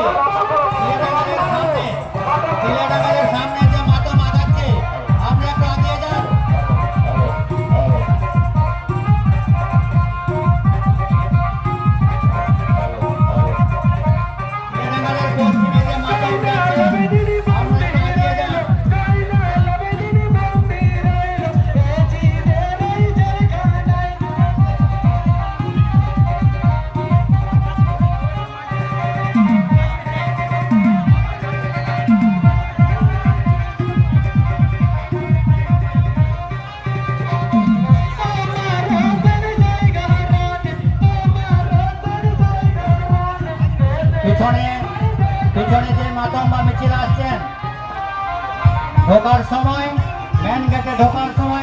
কি পিছনে পিছনে যে মাতম্বা মিছিল আসছেন ঢোকার সময় মেন গেটে ঢোকার সময়